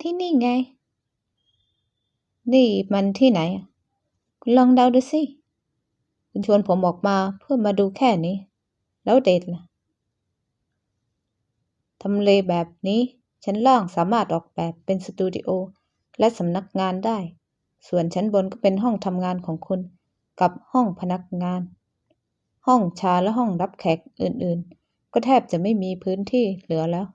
ที่นี่ไง นี่มันที่ไหน คุณลองเดาดูสิ คุณชวนผมออกมาเพื่อมาดูแค่นี้ แล้วเดทล่ะทำเลแบบนี้ชั้นล่างสามารถออกแบบเป็นสตูดิโอและสำนักงานได้ ส่วนชั้นบนก็เป็นห้องทำงานของคุณ กับห้องพนักงาน ห้องชาและห้องรับแขกอื่นๆ ก็แทบจะไม่มีพื้นที่เหลือแล้ว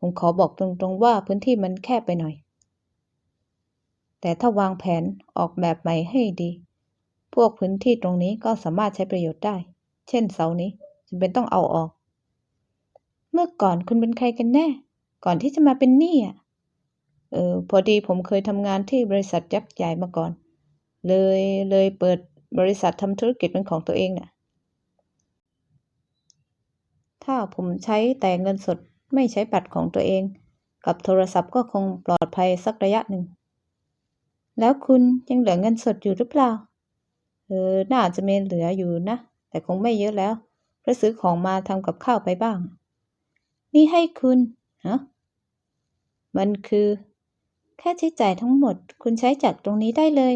ผมขอบอกตรงๆว่าพื้นที่มันแคบไปหน่อย แต่ถ้าวางแผนออกแบบใหม่ให้ดี พวกพื้นที่ตรงนี้ก็สามารถใช้ประโยชน์ได้ เช่นเสานี้จำเป็นต้องเอาออก เมื่อก่อนคุณเป็นใครกันแน่ ก่อนที่จะมาเป็นหนี้อะเออพอดีผมเคยทำงานที่บริษัทยักษ์ใหญ่มาก่อน เลยเลยเปิดบริษัททำธุรกิจเป็นของตัวเองน่ะถ้าผมใช้แต่เงินสด ไม่ใช้บัตรของตัวเอง กับโทรศัพท์ก็คงปลอดภัยสักระยะหนึ่ง แล้วคุณยังเหลือเงินสดอยู่หรือเปล่า เออ น่าจะมีเหลืออยู่นะ แต่คงไม่เยอะแล้วเพราะซื้อของมาทำกับข้าวไปบ้าง นี่ให้คุณฮะมันคือ แค่ใช้จ่ายทั้งหมด คุณใช้จากตรงนี้ได้เลย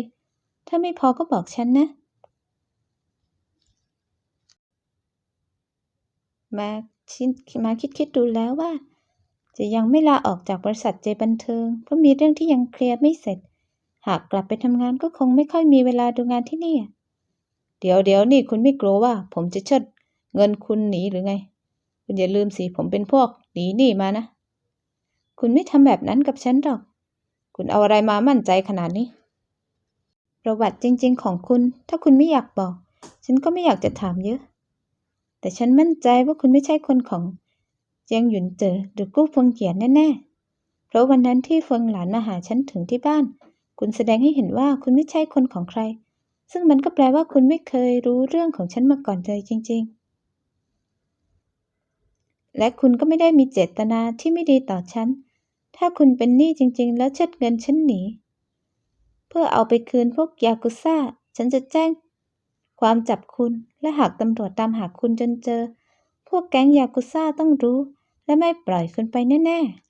ถ้าไม่พอก็บอกฉันนะ แมาชิ มาคิดคิดดูแล้วว่า จะยังไม่ลาออกจากบริษัทเจบันเทิง เพราะมีเรื่องที่ยังเคลียร์ไม่เสร็จ หากกลับไปทำงานก็คงไม่ค่อยมีเวลาดูงานที่นี่ เดี๋ยวเดี๋ยวนี่คุณไม่กลัวว่า ผมจะเชิดเงินคุณหนีหรือไง คุณอย่าลืมสิผมเป็นพวกหนีหนี้มานะ คุณไม่ทำแบบนั้นกับฉันหรอก คุณเอาอะไรมามั่นใจขนาดนี้ ประวัติจริง ๆ ของคุณ ถ้าคุณไม่อยากบอก ฉันก็ไม่อยากจะถามเยอะ แต่ฉันมั่นใจว่าคุณไม่ใช่คนของเจียงหยุนเจอหรือกู้เฟิงเกียนแน่ๆ เพราะวันนั้นที่เฟิงหลานมาหาฉันถึงที่บ้าน คุณแสดงให้เห็นว่าคุณไม่ใช่คนของใคร ซึ่งมันก็แปลว่าคุณไม่เคยรู้เรื่องของฉันมาก่อนเลยจริง ๆ และคุณก็ไม่ได้มีเจตนาที่ไม่ดีต่อฉัน ถ้าคุณเป็นหนี้จริง ๆ แล้วเชิดเงินฉันหนี เพื่อเอาไปคืนพวกยากุซ่า ฉันจะแจ้ง ความจับคุณ และหากตำรวจตามหาคุณจนเจอ พวกแก๊งยากุซ่าต้องรู้ และไม่ปล่อยคุณไปแน่ ๆ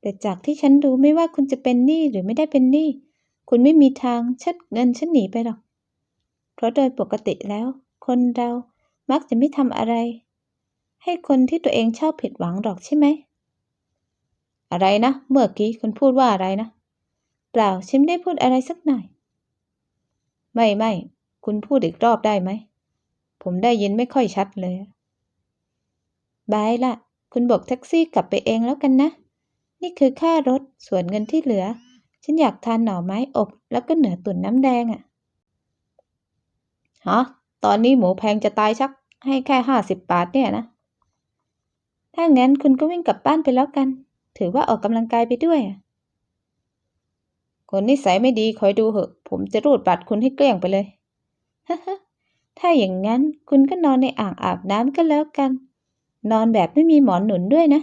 แต่จากที่ฉันรู้ไม่ว่าคุณจะเป็นหนี้หรือไม่ได้เป็นหนี้ คุณไม่มีทางชดเงินฉันหนีไปหรอก เพราะโดยปกติแล้ว คนเรามักจะไม่ทำอะไร ให้คนที่ตัวเองชอบผิดหวังหรอกใช่ไหม อะไรนะ เมื่อกี้คุณพูดว่าอะไรนะ เปล่าฉันไม่ได้พูดอะไรสักหน่อย ไม่ไม่ คุณพูดอีกรอบได้ไหม ผมได้ยินไม่ค่อยชัดเลย บายละ คุณบอกแท็กซี่กลับไปเองแล้วกันนะ นี่คือค่ารถ ส่วนเงินที่เหลือ ฉันอยากทานหน่อไม้อบ แล้วก็เหนือตุ๋นน้ำแดงอะ่ะฮะตอนนี้หมูแพงจะตายชัก ให้แค่ห้าสิบบาทเนี่ยนะ ถ้างั้นคุณก็วิ่งกลับบ้านไปแล้วกัน ถือว่าออกกำลังกายไปด้วยอะ คนนิสัยไม่ดีคอยดูเหอะ ผมจะรูดบัตรคุณให้เกลี้ยงไปเลยถ้าอย่างนั้นคุณก็นอนในอ่างอาบน้ำก็แล้วกัน นอนแบบไม่มีหมอนหนุนด้วยนะ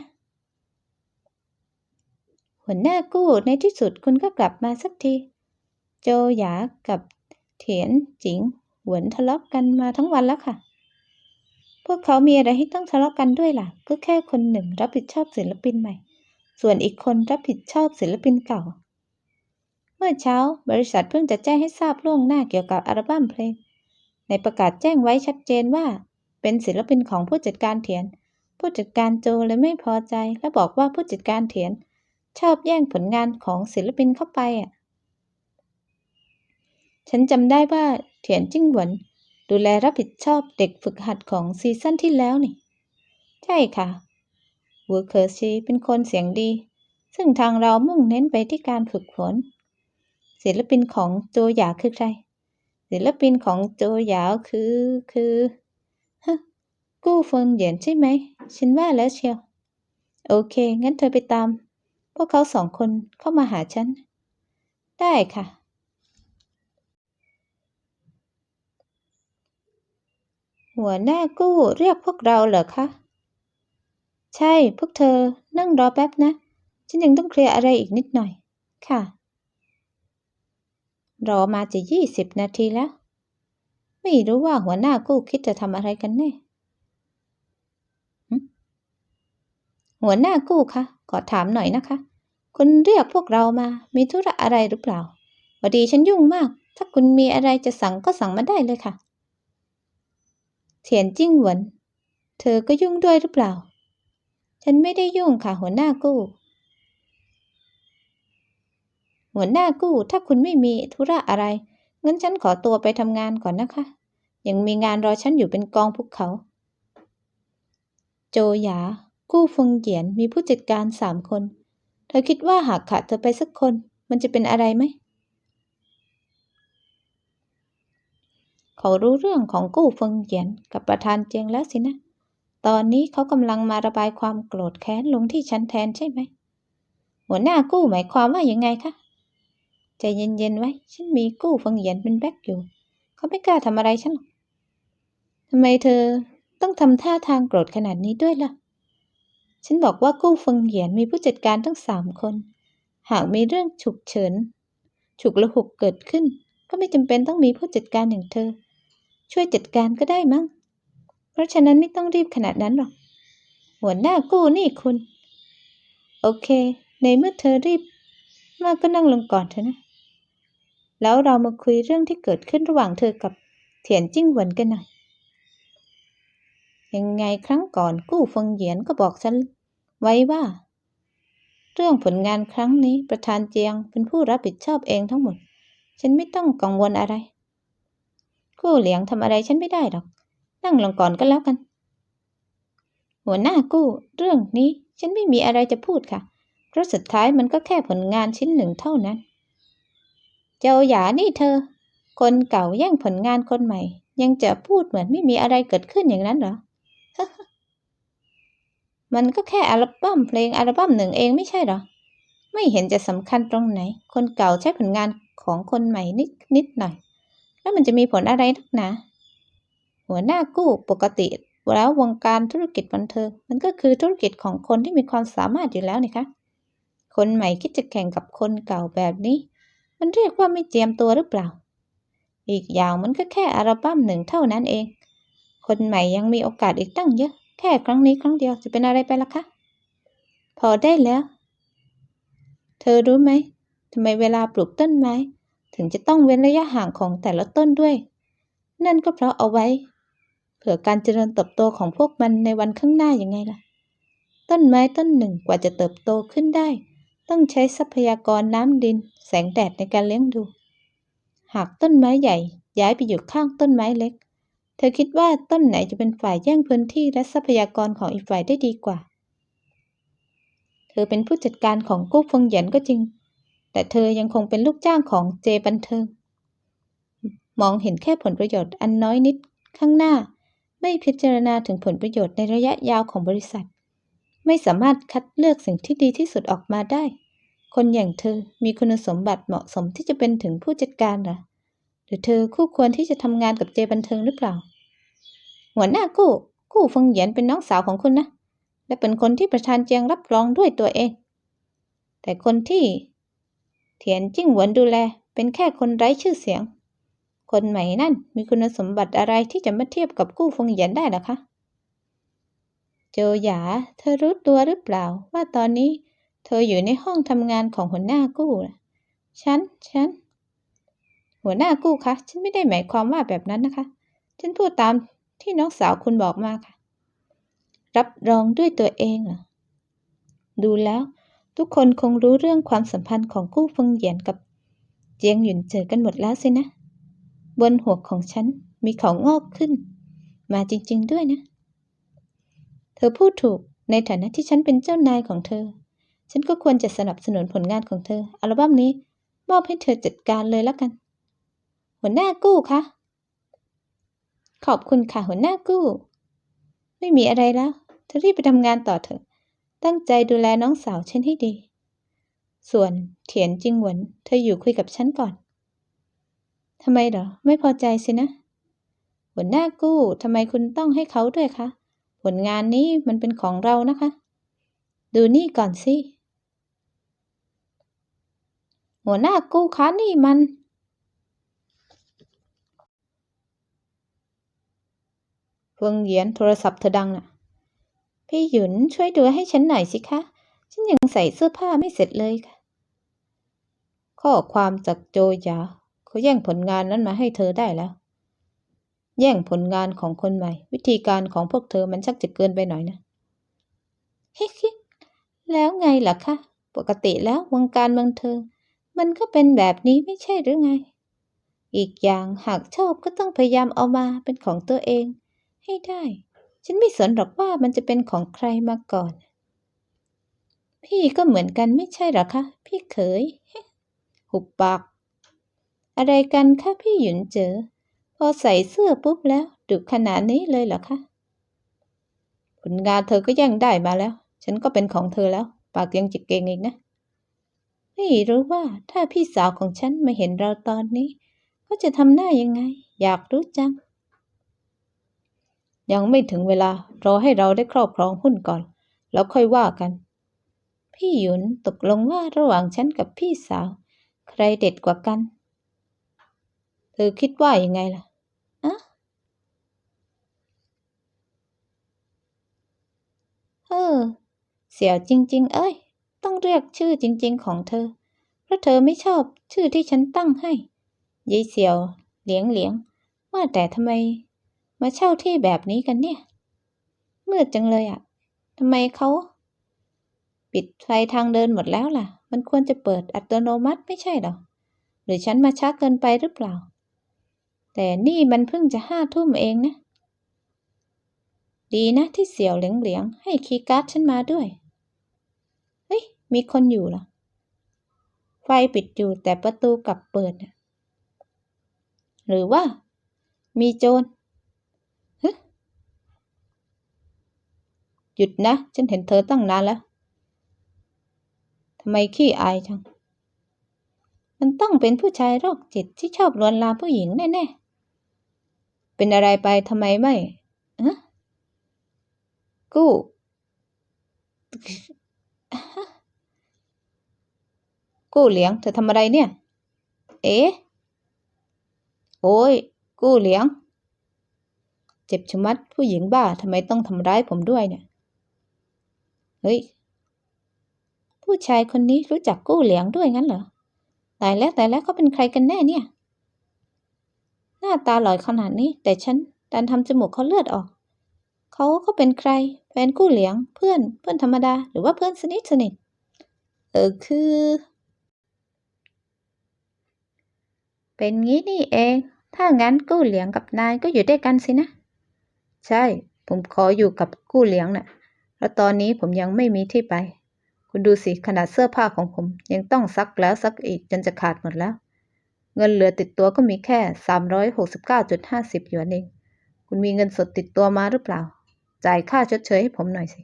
หัวหน้ากู้ในที่สุดคุณก็กลับมาสักที โจหยากับเถียนจิงหวนทะเลาะกันมาทั้งวันแล้วค่ะ พวกเขามีอะไรให้ต้องทะเลาะกันด้วยล่ะ ก็แค่คนหนึ่งรับผิดชอบศิลปินใหม่ ส่วนอีกคนรับผิดชอบศิลปินเก่า เมื่อเช้าบริษัทเพิ่งจะแจ้งให้ทราบล่วงหน้าเกี่ยวกับอัลบั้มเพลง ในประกาศแจ้งไว้ชัดเจนว่า เป็นศิลปินของผู้จัดการเถียน ผู้จัดการโจเลยไม่พอใจ และบอกว่าผู้จัดการเถียน ชอบแย่งผลงานของศิลปินเข้าไปอะ ฉันจำได้ว่าเถียนจิ้งหวนดูแลรับผิดชอบเด็กฝึกหัดของซีซั่นที่แล้วนี่ ใช่ค่ะหัวเคอร์ชีเป็นคนเสียงดี ซึ่งทางเรามุ่งเน้นไปที่การฝึกฝน ศิลปินของโจหยาคือใคร ศิลปินของโจหยาคือคือฮกู้เฟิงเหยียนใช่ไหม ฉันว่าแล้วเชียว โอเค งั้นเธอไปตาม พวกเขาสองคนเข้ามาหาฉัน ได้ค่ะหัวหน้ากู้เรียกพวกเราเหรอคะ ใช่พวกเธอนั่งรอแป๊บนะ ฉันยังต้องเคลียร์อะไรอีกนิดหน่อย ค่ะ รอมาจะยี่สิบนาทีแล้ว ไม่รู้ว่าหัวหน้ากู้คิดจะทำอะไรกันแน่หัวหน้ากู้คะขอถามหน่อยนะคะ คุณเรียกพวกเรามา มีธุระอะไรหรือเปล่าพอดีฉันยุ่งมาก ถ้าคุณมีอะไรจะสั่งก็สั่งมาได้เลยค่ะ เถียนจิ้งเหวินเธอก็ยุ่งด้วยหรือเปล่า ฉันไม่ได้ยุ่งค่ะ หัวหน้ากู้ หัวหน้ากู้ ถ้าคุณไม่มีธุระอะไร งั้นฉันขอตัวไปทำงานก่อนนะคะ ยังมีงานรอฉันอยู่เป็นกองภูเขา โจหยา กู้ฟงเหยียนมีผู้จัดการสามคน เธอคิดว่าหากขาดเธอไปสักคน มันจะเป็นอะไรไหม เขารู้เรื่องของกู้ฟงเหยียนกับประธานเจียงแล้วสินะ ตอนนี้เขากำลังมาระบายความโกรธแค้นลงที่ฉันแทนใช่ไหมหัวหน้ากู้หมายความว่ายังไงคะ ใจเย็นๆไว้ ฉันมีกู้ฟิงเหยียนเป็นแบ็กอยู่ เขาไม่กล้าทำอะไรฉันหรอกทำไมเธอต้องทำท่าทางโกรธขนาดนี้ด้วยล่ะ ฉันบอกว่ากู้ฟิงเหยียนมีผู้จัดการทั้งสามคน หากมีเรื่องฉุกเฉิน ฉุกละหุกเกิดขึ้น ก็ไม่จำเป็นต้องมีผู้จัดการอย่างเธอ ช่วยจัดการก็ได้มั้ง เพราะฉะนั้นไม่ต้องรีบขนาดนั้นหรอก หัวหน้ากู้นี่คุณ โอเค ในเมื่อเธอรีบ มากก็นั่งลงก่อนเถอะนะ แล้วเรามาคุยเรื่องที่เกิดขึ้นระหว่างเธอกับเถียนจิ้งเหวินกันหน่อย ยังไงครั้งก่อนกู้ฟงเหยียนก็บอกฉันไว้ว่า เรื่องผลงานครั้งนี้ประธานเจียงเป็นผู้รับผิดชอบเองทั้งหมด ฉันไม่ต้องกังวลอะไร กู้เหลียงทำอะไรฉันไม่ได้หรอก นั่งลงก่อนก็แล้วกัน หัวหน้ากู้ เรื่องนี้ฉันไม่มีอะไรจะพูดค่ะ เพราะสุดท้ายมันก็แค่ผลงานชิ้นหนึ่งเท่านั้น เจ้าหยานี่เธอ คนเก่าแย่งผลงานคนใหม่ ยังจะพูดเหมือนไม่มีอะไรเกิดขึ้นอย่างนั้นเหรอ มันก็แค่อัลบั้มเพลงอัลบั้มหนึ่งเองไม่ใช่เหรอ ไม่เห็นจะสำคัญตรงไหน คนเก่าใช้ผลงานของคนใหม่นิดนิดหน่อย แล้วมันจะมีผลอะไรนักหนาหัวหน้ากู้ปกติแล้ววงการธุรกิจบันเทิงมันก็คือธุรกิจของคนที่มีความสามารถอยู่แล้วนี่คะ คนใหม่คิดจะแข่งกับคนเก่าแบบนี้ มันเรียกว่าไม่เจียมตัวหรือเปล่า อีกอย่างมันก็แค่อัลบั้มหนึ่งเท่านั้นเอง คนใหม่ยังมีโอกาสอีกตั้งเยอะ แค่ครั้งนี้ครั้งเดียวจะเป็นอะไรไปล่ะคะ พอได้แล้ว เธอรู้ไหมทำไมเวลาปลูกต้นไม้ ถึงจะต้องเว้นระยะห่างของแต่ละต้นด้วย นั่นก็เพราะเอาไว้ เผื่อการเจริญเติบโตของพวกมันในวันข้างหน้ายังไงล่ะ ต้นไม้ต้นหนึ่งกว่าจะเติบโตขึ้นได้ ต้องใช้ทรัพยากรน้ำดิน แสงแดดในการเลี้ยงดู หากต้นไม้ใหญ่ย้ายไปอยู่ข้างต้นไม้เล็ก เธอคิดว่าต้นไหนจะเป็นฝ่ายแย่งพื้นที่และทรัพยากรของอีกฝ่ายได้ดีกว่า เธอเป็นผู้จัดการของกู้ฟงเหยียนก็จริง แต่เธอยังคงเป็นลูกจ้างของเจบันเทิง มองเห็นแค่ผลประโยชน์อันน้อยนิดข้างหน้า ไม่พิจารณาถึงผลประโยชน์ในระยะยาวของบริษัท ไม่สามารถคัดเลือกสิ่งที่ดีที่สุดออกมาได้ คนอย่างเธอมีคุณสมบัติเหมาะสมที่จะเป็นถึงผู้จัดการหรอหรือเธอคู่ควรที่จะทำงานกับเจบันเทิงหรือเปล่า หัวหน้ากู้กู้ฟงเหยียนเป็นน้องสาวของคุณนะ และเป็นคนที่ประธานเจียงรับรองด้วยตัวเอง แต่คนที่ เถียนจิ้งหวนดูแล เป็นแค่คนไร้ชื่อเสียง คนใหม่นั่นมีคุณสมบัติอะไรที่จะมาเทียบกับกู้ฟงเหยียนได้ล่ะคะ โจหยา เธอรู้ตัวหรือเปล่า ว่าตอนนี้ เธออยู่ในห้องทำงานของหัวหน้ากู้น่ะฉัน ฉัน หัวหน้ากู้คะ ฉันไม่ได้หมายความว่าแบบนั้นนะคะ ฉันพูดตามที่น้องสาวคุณบอกมาค่ะ รับรองด้วยตัวเองเหรอ ดูแล้ว ทุกคนคงรู้เรื่องความสัมพันธ์ของกู้ฟงเหยียนกับ เจียงหยุนเจอกันหมดแล้วสินะ บนหัวของฉันมีเขางอกขึ้น มาจริง ๆ ด้วยนะ เธอพูดถูกในฐานะที่ฉันเป็นเจ้านายของเธอ ฉันก็ควรจะสนับสนุนผลงานของเธอ อัลบั้มนี้มอบให้เธอจัดการเลยแล้วกัน หัวหน้ากู้คะ ขอบคุณค่ะหัวหน้ากู้ ไม่มีอะไรแล้ว เธอรีบไปทำงานต่อเถอะ ตั้งใจดูแลน้องสาวฉันให้ดี ส่วนเถียนจิงหวน เธออยู่คุยกับฉันก่อนทำไมเหรอ ไม่พอใจสินะ หัวหน้ากู้ทำไมคุณต้องให้เขาด้วยคะ ผลงานนี้มันเป็นของเรานะคะ ดูนี่ก่อนสิ หัวหน้ากู้คะนี่มัน เฟิงเหยียนโทรศัพท์เธอดังน่ะ พี่หยุนช่วยดูให้ฉันหน่อยสิคะ ฉันยังใส่เสื้อผ้าไม่เสร็จเลยค่ะ ข้อความจากโจยาเขาแย่งผลงานนั้นมาให้เธอได้แล้ว แย่งผลงานของคนใหม่ วิธีการของพวกเธอมันชักจะเกินไปหน่อยนะฮิฮิแล้วไงล่ะคะ ปกติแล้ววงการบันเทิงมันก็เป็นแบบนี้ไม่ใช่หรือไง อีกอย่างหากชอบก็ต้องพยายามเอามาเป็นของตัวเอง ให้ได้ ฉันไม่สนหรอกว่ามันจะเป็นของใครมาก่อน พี่ก็เหมือนกันไม่ใช่หรอคะ พี่เขย หุบปาก อะไรกันคะพี่หยุนเจอ พอใส่เสื้อปุ๊บแล้วดุขนาดนี้เลยเหรอคะ ผลงานเธอก็แย่งได้มาแล้ว ฉันก็เป็นของเธอแล้ว ปากยังจิกเก่งอีกนะ ไม่รู้ว่าถ้าพี่สาวของฉันมาเห็นเราตอนนี้ ก็จะทำหน้ายังไง อยากรู้จัง ยังไม่ถึงเวลารอให้เราได้ครอบครองหุ้นก่อน แล้วค่อยว่ากัน พี่หยุนตกลงว่าระหว่างฉันกับพี่สาว ใครเด็ดกว่ากัน เธอคิดว่ายังไงล่ะ เออ เสี่ยวจริง ๆ เอ้ย ต้องเรียกชื่อจริง ๆ ของเธอ เพราะเธอไม่ชอบชื่อที่ฉันตั้งให้ยายเสี่ยว เหลียงเหลียงว่าแต่ทำไม มาเช่าที่แบบนี้กันเนี่ย มืดจังเลยอะ่ะทำไมเขา ปิดไฟทางเดินหมดแล้วล่ะ มันควรจะเปิดอัตโนมัติไม่ใช่หรอ หรือฉันมาช้าเกินไปหรือเปล่า แต่นี่มันเพิ่งจะห้าทุ่มเองนะ ดีนะที่เสี่ยวเหลียงเหลียงๆให้คีย์การ์ดฉันมาด้วย เฮ้ย มีคนอยู่เหรอ ไฟปิดอยู่แต่ประตูกลับเปิด หรือว่า มีโจรฮหยุดนะ ฉันเห็นเธอตั้งนานแล้ว ทำไมขี้อายจัง มันต้องเป็นผู้ชายโรคจิตที่ชอบลวนลามผู้หญิงแน่ ๆ เป็นอะไรไปทำไมไม่ กู้ กู้เหลียง เธอทำอะไรเนี่ย เอ๊ะ โอ้ย กู้เหลียง เจ็บชะมัดผู้หญิงบ้าทำไมต้องทำร้ายผมด้วยเนี่ย เฮ้ย ผู้ชายคนนี้รู้จักกู้เหลียงด้วยงั้นเหรอตายแล้วตายแล้วเขาเป็นใครกันแน่เนี่ย หน้าตาหล่อยขนาดนี้ แต่ฉันดันทำจมูกเขาเลือดออก เขาเขาเป็นใครแฟนกู้เหลียงเพื่อนเพื่อนธรรมดา หรือว่าเพื่อนสนิทสนิทเออคือ เป็นงี้นี่เอง ถ้างั้นกู้เหลียงกับนายก็อยู่ด้วยกันสินะ ใช่ ผมขออยู่กับกู้เหลียงน่ะแล้วตอนนี้ผมยังไม่มีที่ไป คุณดูสิขนาดเสื้อผ้าของผม ยังต้องซักแล้วซักอีกจนจะขาดหมดแล้ว เงินเหลือติดตัวก็มีแค่สามร้อยหกสิบเก้าจุดห้าสิบหยวนเอง คุณมีเงินสดติดตัวมาหรือเปล่า จ่ายค่าชดเชยให้ผมหน่อยสิ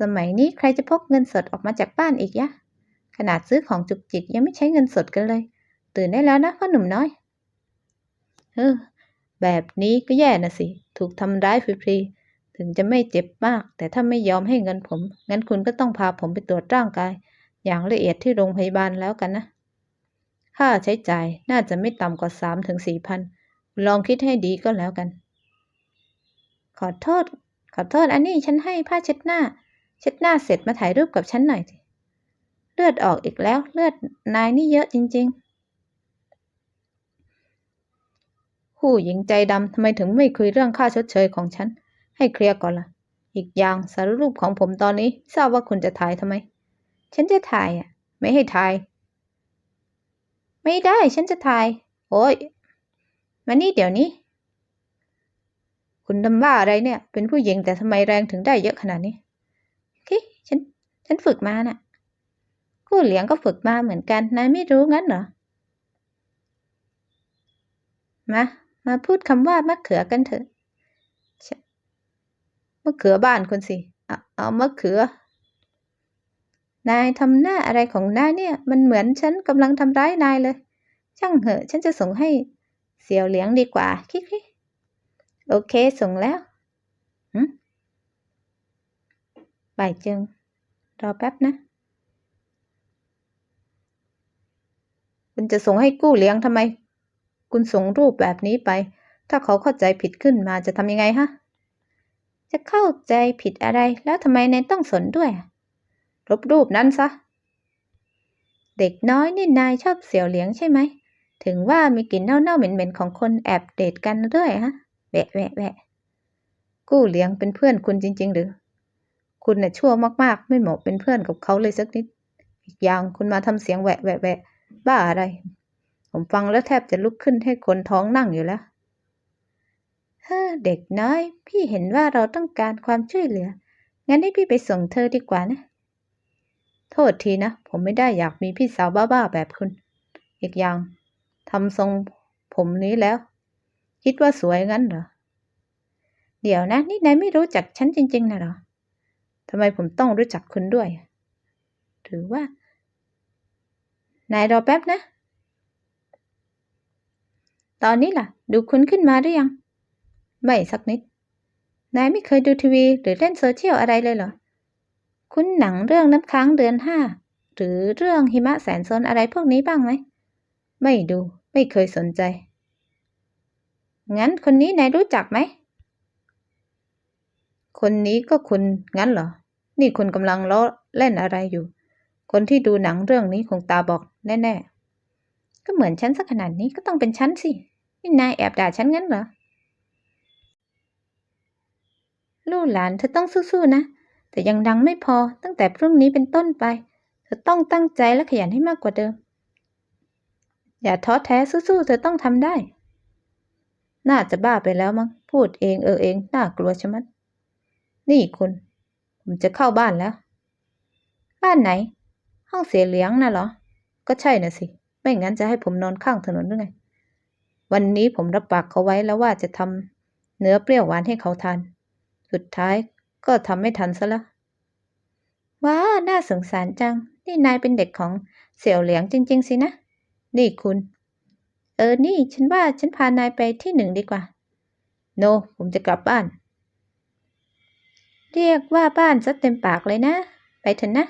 สมัยนี้ใครจะพกเงินสดออกมาจากบ้านอีกยะ ขนาดซื้อของจุกจิกยังไม่ใช้เงินสดกันเลย ตื่นได้แล้วนะพ่อหนุ่มน้อย เออ แบบนี้ก็แย่นะสิ ถูกทำร้ายฟรีๆ ถึงจะไม่เจ็บมาก แต่ถ้าไม่ยอมให้เงินผม งั้นคุณก็ต้องพาผมไปตรวจร่างกาย อย่างละเอียดที่โรงพยาบาลแล้วกันนะ ค่าใช้จ่ายน่าจะไม่ต่ำกว่าสามถึงสี่พัน ลองคิดให้ดีก็แล้วกัน ขอโทษ ขอโทษ อันนี้ฉันให้ผ้าเช็ดหน้า เช็ดหน้าเสร็จมาถ่ายรูปกับฉันหน่อยสิเลือดออกอีกแล้ว เลือดนายนี่เยอะจริง ๆ ผู้หญิงใจดำทำไมถึงไม่คุยเรื่องค่าชดเชยของฉัน ให้เคลียร์ก่อนล่ะ อีกอย่างสารรูปของผมตอนนี้ ทราบว่าคุณจะถ่ายทำไม ฉันจะถ่ายอะ ไม่ให้ถ่าย ไม่ได้ ฉันจะถ่าย โอ้ย มานี่เดี๋ยวนี้ คุณทำบ้าอะไรเนี่ย เป็นผู้หญิงแต่ทำไมแรงถึงได้เยอะขนาดนี้คิฉัน ฉันฝึกมาน่ะกู้เหลียงก็ฝึกมาเหมือนกัน นายไม่รู้งั้นเหรอ มา มาพูดคำว่ามะเขือกันเถอะมะเขือบ้านคุณสิเอาเอามะเขือ นายทำหน้าอะไรของนายเนี่ย มันเหมือนฉันกำลังทำร้ายนายเลย ช่างเหอะ ฉันจะส่งให้เสี่ยวเหลียงดีกว่าคิคิ โอเค ส่งแล้วบ่ายจิงรอแป๊บนะ คุณจะส่งให้กู้เลี้ยงทำไม คุณส่งรูปแบบนี้ไป ถ้าเขาเข้าใจผิดขึ้นมาจะทำยังไงฮะ จะเข้าใจผิดอะไร แล้วทำไมนายต้องสนด้วย ลบรูปนั้นซะ เด็กน้อยนี่นายชอบเสี่ยวเหลียงใช่ไหม ถึงว่ามีกลิ่นเน่าๆเหม็นๆของคนแอบเดทกันด้วยฮะ แวะแวะแวะกู้เหลียงเป็นเพื่อนคุณจริง ๆ หรือ คุณน่ะชั่วมากๆ ไม่เหมาะเป็นเพื่อนกับเขาเลยสักนิด อีกอย่างคุณมาทำเสียงแหวะแวะแวะบ้าอะไร ผมฟังแล้วแทบจะลุกขึ้นให้คนท้องนั่งอยู่แล้วเฮ้อเด็กน้อย พี่เห็นว่าเราต้องการความช่วยเหลือ งั้นให้พี่ไปส่งเธอดีกว่านะ โทษทีนะ ผมไม่ได้อยากมีพี่สาวบ้าๆแบบคุณ อีกอย่างทำทรงผมนี้แล้ว คิดว่าสวยงั้นเหรอ เดี๋ยวนะ นี่นายไม่รู้จักฉันจริง ๆนะหรอทำไมผมต้องรู้จักคุณด้วยหรือว่า นายรอแป๊บนะ ตอนนี้ล่ะ ดูคุณขึ้นมาหรือยัง ไม่สักนิด นายไม่เคยดูทีวี หรือเล่นโซเชียลอะไรเลยเหรอ คุณหนังเรื่องน้ำค้างเดือนห้า หรือเรื่องหิมะแสนซนอะไรพวกนี้บ้างไหม ไม่ดู ไม่เคยสนใจ งั้นคนนี้นายรู้จักไหม คนนี้ก็คุณงั้นเหรอ นี่คุณกำลังล้อเล่นอะไรอยู่ คนที่ดูหนังเรื่องนี้คงตาบอกแน่ๆ ก็เหมือนฉันสักขนาดนี้ก็ต้องเป็นฉันสิ นี่นายแอบด่าฉันงั้นเหรอ ลูกหลานเธอต้องสู้ๆนะ แต่ยังดังไม่พอตั้งแต่พรุ่งนี้เป็นต้นไป เธอต้องตั้งใจและขยันให้มากกว่าเดิม อย่าท้อแท้สู้ๆ เธอต้องทำได้ น่าจะบ้าไปแล้วมั้ง พูดเองเออเอง น่ากลัวชะมัด นี่คุณ ผมจะเข้าบ้านแล้ว บ้านไหน ห้องเสียเหลียงน่ะเหรอ ก็ใช่น่ะสิ ไม่งั้นจะให้ผมนอนข้างถนนหรือไง วันนี้ผมรับปากเขาไว้แล้วว่าจะทำเนื้อเปรี้ยวหวานให้เขาทาน สุดท้ายก็ทำไม่ทันซะแล้วว้า น่าสงสารจัง นี่นายเป็นเด็กของเสี่ยวเหลียงจริง ๆ สินะ นี่คุณ เออ นี่ ฉันว่าฉันพานายไปที่หนึ่งดีกว่า โนผมจะกลับบ้าน เรียกว่าบ้านซะเต็มปากเลยนะ ไปเถอะนะ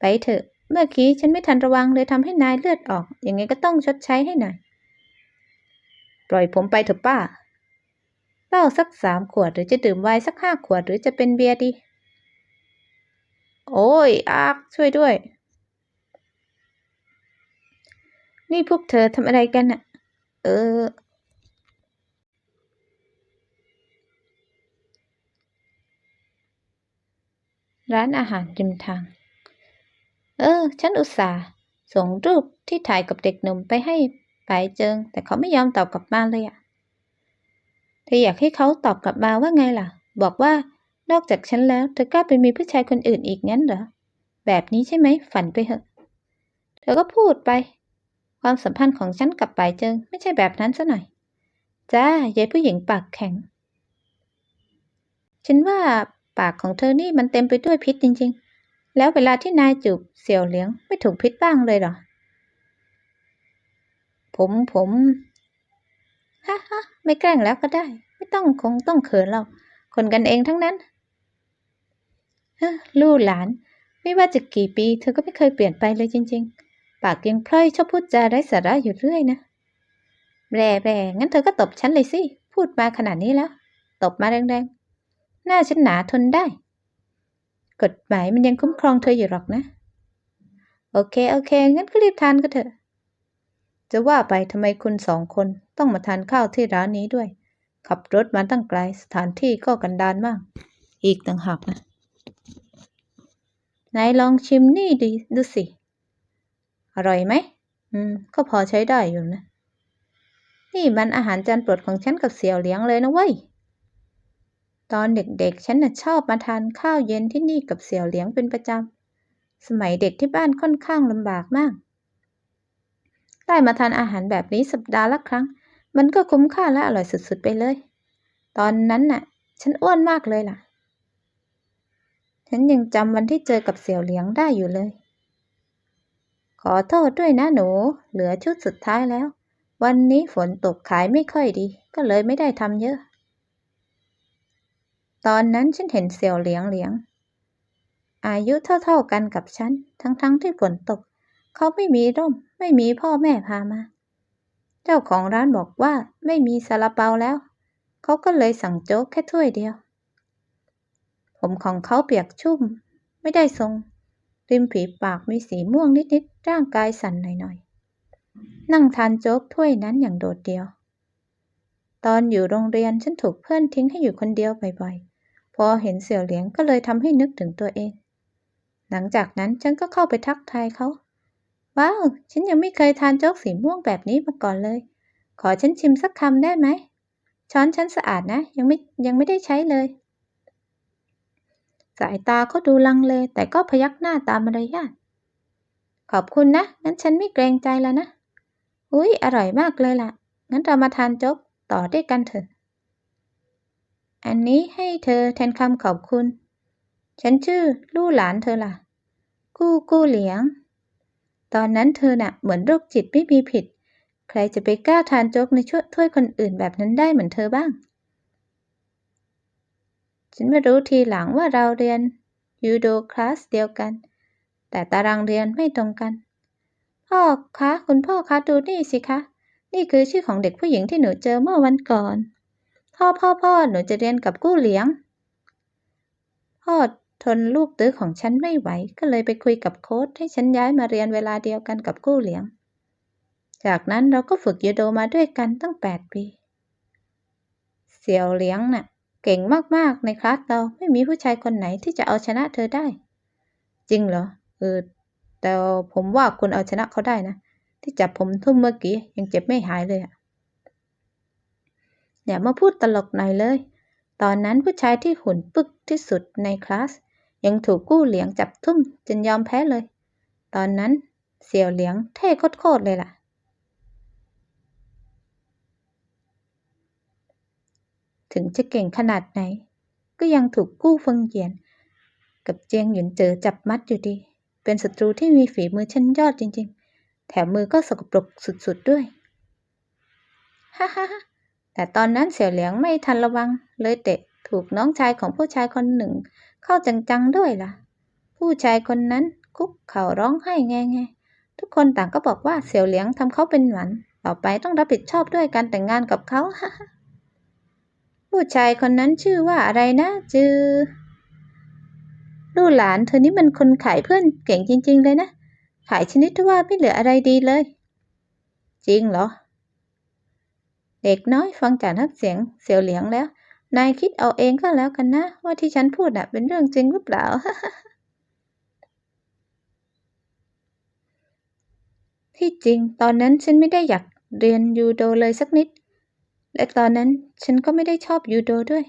ไปเถอะ เมื่อกี้ฉันไม่ทันระวังเลยทำให้นายเลือดออก ยังไงก็ต้องชดใช้ให้หน่อย ปล่อยผมไปเถอะป้าเหล้าสักสามขวดหรือจะดื่มไวน์สักห้าขวดหรือจะเป็นเบียร์ดี โอ้ยอากช่วยด้วย นี่พวกเธอทำอะไรกันอะ เออ ร้านอาหารริมทาง เออ ฉันอุตส่าห์ส่งรูปที่ถ่ายกับเด็กหนุ่มไปให้ปายเจิง แต่เขาไม่ยอมตอบกลับมาเลยอะเธออยากให้เขาตอบกลับมาว่าไงล่ะ บอกว่านอกจากฉันแล้วเธอกล้าไปมีผู้ชายคนอื่นอีกงั้นเหรอ แบบนี้ใช่ไหมฝันไปเถอะ เธอก็พูดไป ความสัมพันธ์ของฉันกับปายเจิงไม่ใช่แบบนั้นซะหน่อย จ้ายายผู้หญิงปากแข็ง ฉันว่าปากของเธอนี่มันเต็มไปด้วยพิษจริง ๆ แล้วเวลาที่นายจูบเสี่ยวเหลียงไม่ถูกพิษบ้างเลยเหรอ ผมผมฮ่าฮ่าไม่แกล้งแล้วก็ได้ ไม่ต้องคงต้องเขินเราคนกันเองทั้งนั้นลูกหลาน ไม่ว่าจะกี่ปี เธอก็ไม่เคยเปลี่ยนไปเลยจริง ๆ ปากเกียังพล่อยชอบพูดจาไร้สาระอยู่เรื่อยนะแร่แร่งั้นเธอก็ตบฉันเลยสิ พูดมาขนาดนี้แล้ว ตบมาแรงๆ หน้าฉันหนาทนได้ กฎหมายมันยังคุ้มครองเธออยู่หรอกนะ โอเค โอเค งั้นก็รีบทานก็เถอะ จะว่าไปทำไมคุณสองคนต้องมาทานข้าวที่ร้านนี้ด้วย ขับรถมาตั้งไกล สถานที่ก็กันดารมาก อีกต่างหากนะ นายลองชิมนี่ดูดูสิ อร่อยไหม อืม ก็พอใช้ได้อยู่นะ นี่มันอาหารจานโปรดของฉันกับเสี่ยวเหลียงเลยนะเว้ย ตอนเด็กๆ ฉันน่ะชอบมาทานข้าวเย็นที่นี่กับเสี่ยวเหลียงเป็นประจำ สมัยเด็กที่บ้านค่อนข้างลำบากมาก ได้มาทานอาหารแบบนี้สัปดาห์ละครั้ง มันก็คุ้มค่าและอร่อยสุดๆไปเลย ตอนนั้นน่ะ ฉันอ้วนมากเลยล่ะ ฉันยังจำวันที่เจอกับเสี่ยวเหลียงได้อยู่เลย ขอโทษด้วยนะหนู เหลือชุดสุดท้ายแล้ว วันนี้ฝนตกขายไม่ค่อยดี ก็เลยไม่ได้ทำเยอะ ตอนนั้นฉันเห็นเสี่ยวเหลียงเหลียง อายุเท่าๆกันกับฉัน ทั้งๆที่ฝนตก เขาไม่มีร่ม ไม่มีพ่อแม่พามา เจ้าของร้านบอกว่าไม่มีซาลาเปาแล้ว เขาก็เลยสั่งโจ๊กแค่ถ้วยเดียว ผมของเขาเปียกชุ่ม ไม่ได้ทรง ริมฝีปากมีสีม่วงนิดๆร่างกายสั่นหน่อยๆ นั่งทานโจ๊กถ้วยนั้นอย่างโดดเดี่ยว ตอนอยู่โรงเรียนฉันถูกเพื่อนทิ้งให้อยู่คนเดียวบ่อยๆ พอเห็นเสี่ยวเหลียงก็เลยทำให้นึกถึงตัวเอง หลังจากนั้นฉันก็เข้าไปทักทายเขา ว้าว ฉันยังไม่เคยทานโจ๊กสีม่วงแบบนี้มาก่อนเลย ขอฉันชิมสักคำได้ไหมช้อนฉันสะอาดนะ ยังไม่ยังไม่ได้ใช้เลย สายตาเขาดูลังเล แต่ก็พยักหน้าตามมารยาทขอบคุณนะงั้นฉันไม่เกรงใจแล้วนะ อุ้ยอร่อยมากเลยล่ะ งั้นเรามาทานโจ๊กต่อด้วยกันเถอะ อันนี้ให้เธอแทนคำขอบคุณ ฉันชื่อลู่หลานเธอล่ะ กู้กู้เหลียง ตอนนั้นเธอน่ะเหมือนโรคจิตไม่มีผิด ใครจะไปกล้าทานโจ๊กในช่วถ้วยคนอื่นแบบนั้นได้เหมือนเธอบ้าง ฉันไม่รู้ทีหลังว่าเราเรียนยูโดคลาสเดียวกัน แต่ตารางเรียนไม่ตรงกัน พ่อคะคุณพ่อคะดูนี่สิคะ นี่คือชื่อของเด็กผู้หญิงที่หนูเจอเมื่อวันก่อน พ่อพ่อพ่อหนูจะเรียนกับกู้เหลียง พ่อทนลูกตื้อของฉันไม่ไหว ก็เลยไปคุยกับโค้ชให้ฉันย้ายมาเรียนเวลาเดียวกันกับกู้เหลียง จากนั้นเราก็ฝึกยูโดมาด้วยกันตั้งแปดปี เสี่ยวเหลียงน่ะ เก่งมากๆ ในคลาสเราไม่มีผู้ชายคนไหนที่จะเอาชนะเธอได้ จริงเหรอ เออ แต่ผมว่าคุณเอาชนะเขาได้นะ ที่จับผมทุ่มเมื่อกี้ ยังเจ็บไม่หายเลยอะอย่ามาพูดตลกหน่อยเลย ตอนนั้นผู้ชายที่หุ่นปึกที่สุดในคลาส ยังถูกกู้เหลียงจับทุ่มจนยอมแพ้เลย ตอนนั้นเสี่ยวเหลียงเท่โคตรๆเลยล่ะ ถึงจะเก่งขนาดไหน ก็ยังถูกกู้เฟิงเหยียน กับเจียงหยุนเจอจับมัดอยู่ดี เป็นศัตรูที่มีฝีมือชั้นยอดจริง ๆ แถมมือก็สกปรกสุดๆด้วย ฮ่าฮ่าแต่ตอนนั้นเสี่ยวเหลียงไม่ทันระวัง เลยเตะถูกน้องชายของผู้ชายคนหนึ่ง เข้าจังๆด้วยล่ะ ผู้ชายคนนั้นคุกเข่าร้องไห้แง่ๆทุกคนต่างก็บอกว่าเสี่ยวเหลียงทำเขาเป็นหมัน ต่อไปต้องรับผิดชอบด้วยการแต่งงานกับเขาฮ่าฮ่า ผู้ชายคนนั้นชื่อว่าอะไรนะจือ ลูกหลานเธอนี่มันคนขายเพื่อนเก่งจริง ๆ เลยนะ ขายชนิดที่ว่าไม่เหลืออะไรดีเลย จริงเหรอ เด็กน้อยฟังจากน้ำเสียงเสียวเหลียงแล้ว นายคิดเอาเองก็แล้วกันนะ ว่าที่ฉันพูดน่ะ เป็นเรื่องจริงหรือเปล่า ที่จริง ตอนนั้นฉันไม่ได้อยากเรียนยูโดเลยสักนิด และตอนนั้นฉันก็ไม่ได้ชอบยูโดด้วย